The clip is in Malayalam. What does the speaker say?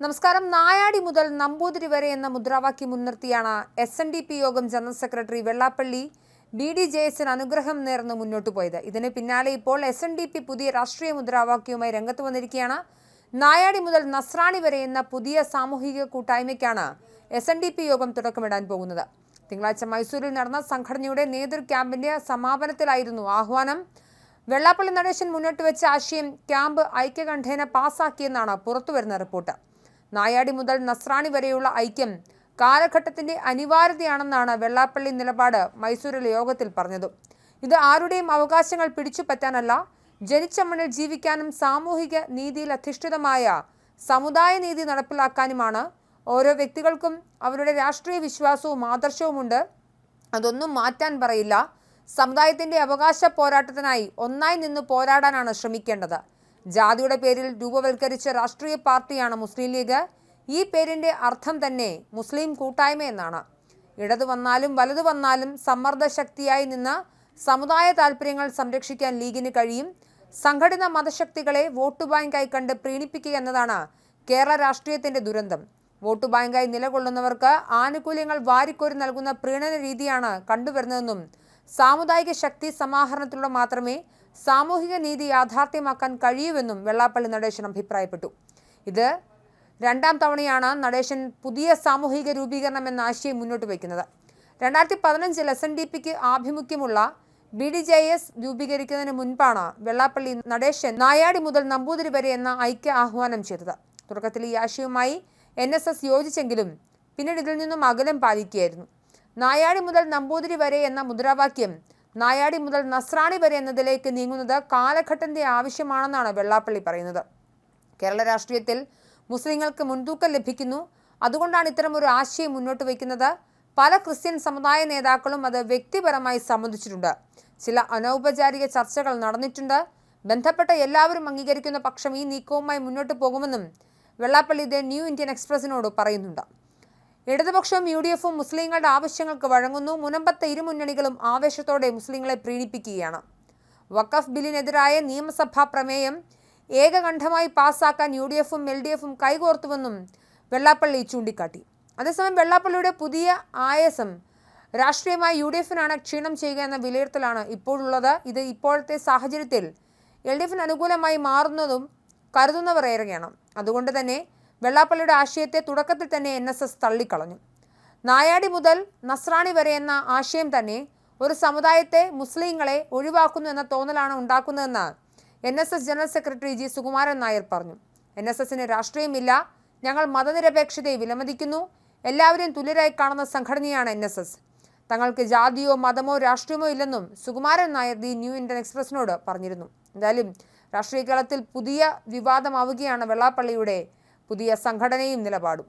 നമസ്കാരം. നായാടി മുതൽ നമ്പൂതിരി വരെ എന്ന മുദ്രാവാക്യം മുൻനിർത്തിയാണ് എസ് എൻ ഡി പി യോഗം general secretary Vellappally B D J എസിന് അനുഗ്രഹം നേർന്ന് മുന്നോട്ട് പോയത്. ഇതിന് പിന്നാലെ ഇപ്പോൾ എസ് എൻ ഡി പി പുതിയ രാഷ്ട്രീയ മുദ്രാവാക്യവുമായി രംഗത്ത് വന്നിരിക്കുകയാണ്. നായാടി മുതൽ നസ്രാണി വരെ എന്ന പുതിയ സാമൂഹിക കൂട്ടായ്മയ്ക്കാണ് എസ് എൻ ഡി പി യോഗം തുടക്കമിടാൻ പോകുന്നത്. തിങ്കളാഴ്ച മൈസൂരിൽ നടന്ന സംഘടനയുടെ നേതൃ ക്യാമ്പിന്റെ സമാപനത്തിലായിരുന്നു ആഹ്വാനം. വെള്ളാപ്പള്ളി നടേശൻ മുന്നോട്ട് വെച്ച ആശയം ക്യാമ്പ് ഐക്യകണ്ഠേന പാസാക്കിയെന്നാണ് പുറത്തുവരുന്ന റിപ്പോർട്ട്. നായാടി മുതൽ നസ്രാണി വരെയുള്ള ഐക്യം കാലഘട്ടത്തിന്റെ അനിവാര്യതയാണെന്നാണ് വെള്ളാപ്പള്ളി നിലപാട് മൈസൂരിലെ യോഗത്തിൽ പറഞ്ഞത്. ഇത് ആരുടെയും അവകാശങ്ങൾ പിടിച്ചു പറ്റാനല്ല ജനിച്ച മണ്ണിൽ ജീവിക്കാനും സാമൂഹിക നീതിയിൽ അധിഷ്ഠിതമായ സമുദായ നീതി നടപ്പിലാക്കാനുമാണ് ഓരോ വ്യക്തികൾക്കും അവരുടെ രാഷ്ട്രീയ വിശ്വാസവും ആദർശവുമുണ്ട്. അതൊന്നും മാറ്റാൻ പറയില്ല. സമുദായത്തിന്റെ അവകാശ പോരാട്ടത്തിനായി ഒന്നായി നിന്ന് പോരാടാനാണ് ശ്രമിക്കേണ്ടത്. ജാതിയുടെ പേരിൽ രൂപവൽക്കരിച്ച രാഷ്ട്രീയ പാർട്ടിയാണ് മുസ്ലിം ലീഗ്. ഈ പേരിന്റെ അർത്ഥം തന്നെ മുസ്ലിം കൂട്ടായ്മ എന്നാണ്. ഇടതു വന്നാലും വലതു വന്നാലും സമ്മർദ്ദ ശക്തിയായി നിന്ന് സമുദായ താൽപ്പര്യങ്ങൾ സംരക്ഷിക്കാൻ ലീഗിന് കഴിയും. സംഘടിത മതശക്തികളെ വോട്ട് ബാങ്കായി കണ്ട് പ്രീണിപ്പിക്കുക എന്നതാണ് കേരള രാഷ്ട്രീയത്തിന്റെ ദുരന്തം. വോട്ട് ബാങ്കായി നിലകൊള്ളുന്നവർക്ക് ആനുകൂല്യങ്ങൾ വാരിക്കോരി നൽകുന്ന പ്രീണന രീതിയാണ് കണ്ടുവരുന്നതെന്നും സാമുദായിക ശക്തി സമാഹരണത്തിലൂടെ മാത്രമേ സാമൂഹിക നീതി യാഥാർത്ഥ്യമാക്കാൻ കഴിയൂവെന്നും വെള്ളാപ്പള്ളി നടേശൻ അഭിപ്രായപ്പെട്ടു. ഇത് രണ്ടാം തവണയാണ് നടേശൻ പുതിയ സാമൂഹിക രൂപീകരണം എന്ന ആശയം മുന്നോട്ട് വയ്ക്കുന്നത്. രണ്ടായിരത്തി പതിനഞ്ചിൽ എസ് എൻ ഡി പിക്ക് ആഭിമുഖ്യമുള്ള ബി ഡി ജെ എസ് രൂപീകരിക്കുന്നതിന് മുൻപാണ് വെള്ളാപ്പള്ളി നടേശൻ നായാടി മുതൽ നമ്പൂതിരി വരെ എന്ന ഐക്യ ആഹ്വാനം ചെയ്തത്. തുടക്കത്തിൽ ഈ ആശയവുമായി എൻ യോജിച്ചെങ്കിലും പിന്നീട് ഇതിൽ നിന്നും അകലം പാലിക്കുകയായിരുന്നു. നായാടി മുതൽ നമ്പൂതിരി വരെ എന്ന മുദ്രാവാക്യം. നായാടി മുതൽ നസ്രാണി വരെ എന്നതിലേക്ക് നീങ്ങുന്നത് കാലഘട്ടത്തിന്റെ ആവശ്യമാണെന്നാണ് വെള്ളാപ്പള്ളി പറയുന്നത്. കേരള രാഷ്ട്രീയത്തിൽ മുസ്ലിങ്ങൾക്ക് മുൻതൂക്കം ലഭിക്കുന്നു. അതുകൊണ്ടാണ് ഇത്തരം ഒരു ആശയം മുന്നോട്ട് വയ്ക്കുന്നത്. പല ക്രിസ്ത്യൻ സമുദായ നേതാക്കളും അത് വ്യക്തിപരമായി സമ്മതിച്ചിട്ടുണ്ട്. ചില അനൗപചാരിക ചർച്ചകൾ നടന്നിട്ടുണ്ട്. ബന്ധപ്പെട്ട എല്ലാവരും അംഗീകരിക്കുന്ന പക്ഷം ഈ നീക്കവുമായി മുന്നോട്ട് പോകുമെന്നും വെള്ളാപ്പള്ളി ദ ന്യൂ ഇന്ത്യൻ എക്സ്പ്രസിനോട് പറയുന്നുണ്ട്. ഇടതുപക്ഷവും യു ഡി എഫും മുസ്ലിങ്ങളുടെ ആവശ്യങ്ങൾക്ക് വഴങ്ങുന്നു. മുനമ്പത്തെ ഇരുമുന്നണികളും ആവേശത്തോടെ മുസ്ലിങ്ങളെ പ്രീണിപ്പിക്കുകയാണ്. വഖഫ് ബില്ലിനെതിരായ നിയമസഭാ പ്രമേയം ഏകകണ്ഠമായി പാസ്സാക്കാൻ യു ഡി എഫും എൽ ഡി എഫും കൈകോർത്തുവെന്നും വെള്ളാപ്പള്ളി ചൂണ്ടിക്കാട്ടി. അതേസമയം വെള്ളാപ്പള്ളിയുടെ പുതിയ ആയസം രാഷ്ട്രീയമായി യു ഡി എഫിനാണ് ക്ഷീണം ചെയ്യുക എന്ന വിലയിരുത്തലാണ് ഇപ്പോഴുള്ളത്. ഇത് ഇപ്പോഴത്തെ സാഹചര്യത്തിൽ എൽ ഡി എഫിന് അനുകൂലമായി മാറുന്നതും കരുതുന്നവർ ഏറെയാണ് അതുകൊണ്ട് തന്നെ വെള്ളാപ്പള്ളിയുടെ ആശയത്തെ തുടക്കത്തിൽ തന്നെ എൻ എസ് എസ് തള്ളിക്കളഞ്ഞു. നായാടി മുതൽ നസ്രാണി വരെ എന്ന ആശയം തന്നെ ഒരു സമുദായത്തെ മുസ്ലിങ്ങളെ ഒഴിവാക്കുന്നു എന്ന തോന്നലാണ് ഉണ്ടാക്കുന്നതെന്ന് N S S general secretary G Sukumaran Nair പറഞ്ഞു. എൻ എസ് എസിന് രാഷ്ട്രീയമില്ല. ഞങ്ങൾ മതനിരപേക്ഷതയെ വിലമതിക്കുന്നു. എല്ലാവരെയും തുല്യരായി കാണുന്ന സംഘടനയാണ് എൻ എസ് എസ്. തങ്ങൾക്ക് ജാതിയോ മതമോ രാഷ്ട്രീയമോ ഇല്ലെന്നും Sukumaran Nair the new Indian എക്സ്പ്രസിനോട് പറഞ്ഞിരുന്നു. എന്തായാലും രാഷ്ട്രീയ കേരളത്തിൽ പുതിയ വിവാദമാവുകയാണ് വെള്ളാപ്പള്ളിയുടെ പുതിയ സംഘടനയും നിലപാടും